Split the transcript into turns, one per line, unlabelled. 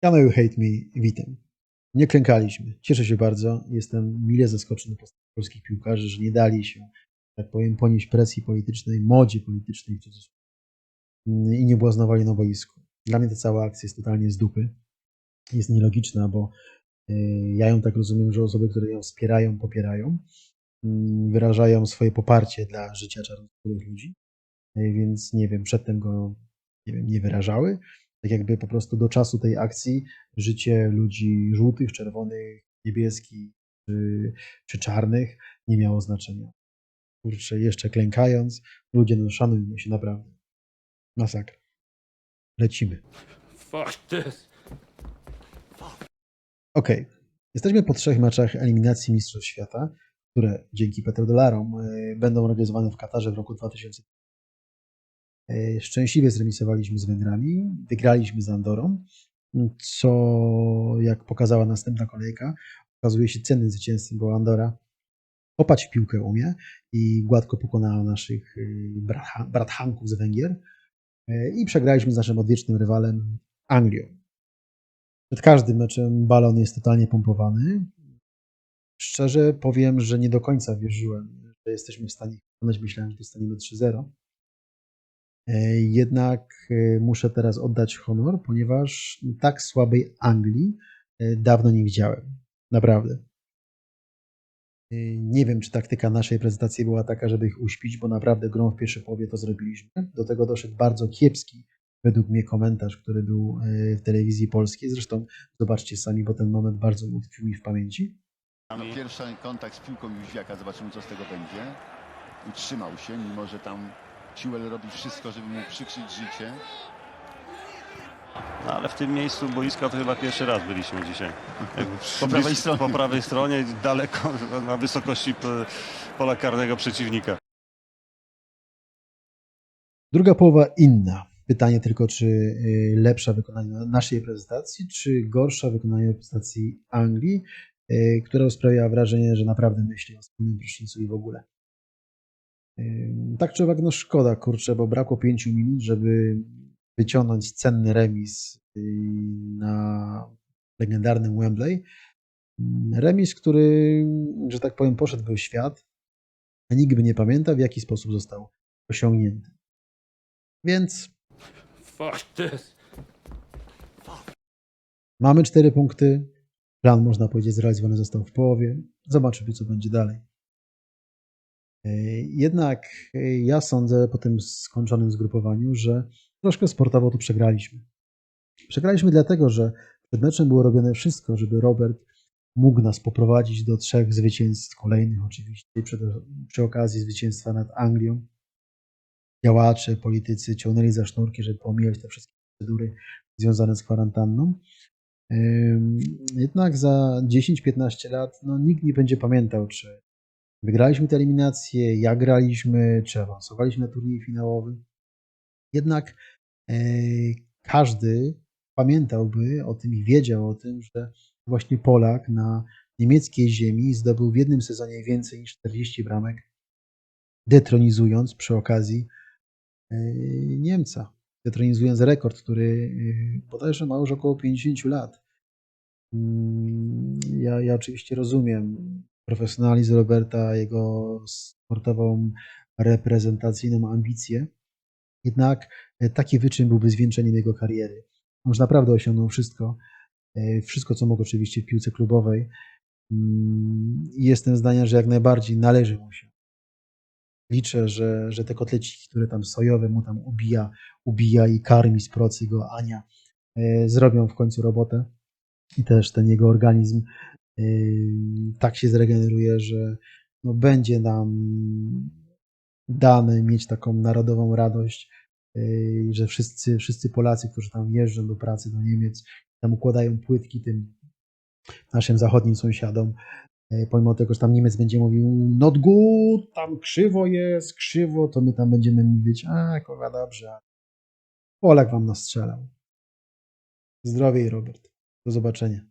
Camel You Hate Me, witam. Nie klękaliśmy. Cieszę się bardzo. Jestem mile zaskoczony postawą polskich piłkarzy, że nie dali się, tak powiem, ponieść presji politycznej, modzie politycznej w. Mm, i nie błaznowali na boisku. Dla mnie ta cała akcja jest totalnie z dupy. Jest nielogiczna, bo y, ja ją tak rozumiem, że osoby, które ją wspierają, popierają, mm, wyrażają swoje poparcie dla życia czarnoskórych ludzi, Y, więc nie wiem, przedtem go nie, wiem, nie wyrażały. Tak jakby po prostu do czasu tej akcji życie ludzi żółtych, czerwonych, niebieskich czy, czy czarnych nie miało znaczenia. Kurczę, jeszcze klękając, ludzie, no szanujmy się naprawdę. Masakra. Lecimy.
Fuck this.
Okej. Jesteśmy po trzech meczach eliminacji Mistrzostw Świata, które dzięki petrodolarom y, będą organizowane w Katarze w roku 2000. Y, Szczęśliwie zremisowaliśmy z Węgrami, wygraliśmy z Andorą, co jak pokazała następna kolejka, okazuje się cennym zwycięstwem, bo Andora kopać w piłkę umie i gładko pokonała naszych y, bratha- brathanków z Węgier y, i przegraliśmy z naszym odwiecznym rywalem Anglią. Przed każdym meczem balon jest totalnie pompowany. Szczerze powiem, że nie do końca wierzyłem, że jesteśmy w stanie ich pokonać. Myślałem, że dostaniemy 3-0. E, Jednak e, muszę teraz oddać honor, ponieważ tak słabej Anglii e, dawno nie widziałem. Naprawdę. Nie wiem, czy taktyka naszej prezentacji była taka, żeby ich uśpić, bo naprawdę grą w pierwszej połowie to zrobiliśmy. Do tego doszedł bardzo kiepski, według mnie, komentarz, który był w telewizji polskiej. Zresztą zobaczcie sami, bo ten moment bardzo utkwił mi w pamięci.
No, pierwszy kontakt z piłką Jóźwiaka, zobaczymy co z tego będzie. Utrzymał się, mimo że tam Siłel robi wszystko, żeby mu przykrzyć życie.
No, ale w tym miejscu boiska to chyba pierwszy raz byliśmy dzisiaj.
Po prawej stronie.
Po prawej stronie, daleko, na wysokości pola karnego przeciwnika.
Druga połowa inna. Pytanie tylko, czy y, lepsza wykonanie naszej prezentacji, czy gorsza wykonanie reprezentacji Anglii, y, która sprawiała wrażenie, że naprawdę myśli o wspólnym prysznicu i w ogóle. Tak czy owak, no szkoda, kurczę, bo brakło pięciu minut, żeby wyciągnąć cenny remis y, na legendarnym Wembley. Remis, który, że tak powiem, poszedł w świat, a nikt by nie pamiętał, w jaki sposób został osiągnięty. Więc
Fuck this.
mamy cztery punkty. Plan, można powiedzieć, zrealizowany został w połowie. Zobaczymy, co będzie dalej. E, Jednak e, ja sądzę po tym skończonym zgrupowaniu, że troszkę sportowo to przegraliśmy. Przegraliśmy dlatego, że przed meczem było robione wszystko, żeby Robert mógł nas poprowadzić do trzech zwycięstw kolejnych, oczywiście przy, przy okazji zwycięstwa nad Anglią. Działacze, politycy ciągnęli za sznurki, żeby pomijać te wszystkie procedury związane z kwarantanną. Jednak za 10-15 lat no, nikt nie będzie pamiętał, czy wygraliśmy tę eliminację, jak graliśmy, czy awansowaliśmy na turniej finałowy. Jednak e, każdy pamiętałby o tym i wiedział o tym, że właśnie Polak na niemieckiej ziemi zdobył w jednym sezonie więcej niż 40 bramek, detronizując przy okazji e, Niemca detronizując rekord, który e, bodajże ma już około 50 lat. Mm, Ja, ja oczywiście rozumiem profesjonalizm Roberta, jego sportową, reprezentacyjną ambicję, jednak e, taki wyczyn byłby zwieńczeniem jego kariery. On już naprawdę osiągnął wszystko, e, wszystko co mógł oczywiście w piłce klubowej Mm, jestem zdania, że jak najbardziej należy mu się. Liczę, że, że te kotleciki, które tam sojowe mu tam ubija, ubija i karmi z procy go Ania, e, zrobią w końcu robotę i też ten jego organizm tak się zregeneruje, że no będzie nam dane mieć taką narodową radość, e, że wszyscy, wszyscy Polacy, którzy tam jeżdżą do pracy do Niemiec, tam układają płytki tym naszym zachodnim sąsiadom, e, pomimo tego, że tam Niemiec będzie mówił not good, tam krzywo jest, krzywo, to my tam będziemy mówić, a kurwa dobrze, Polak wam nastrzelał. Zdrowie i Robert. Do zobaczenia.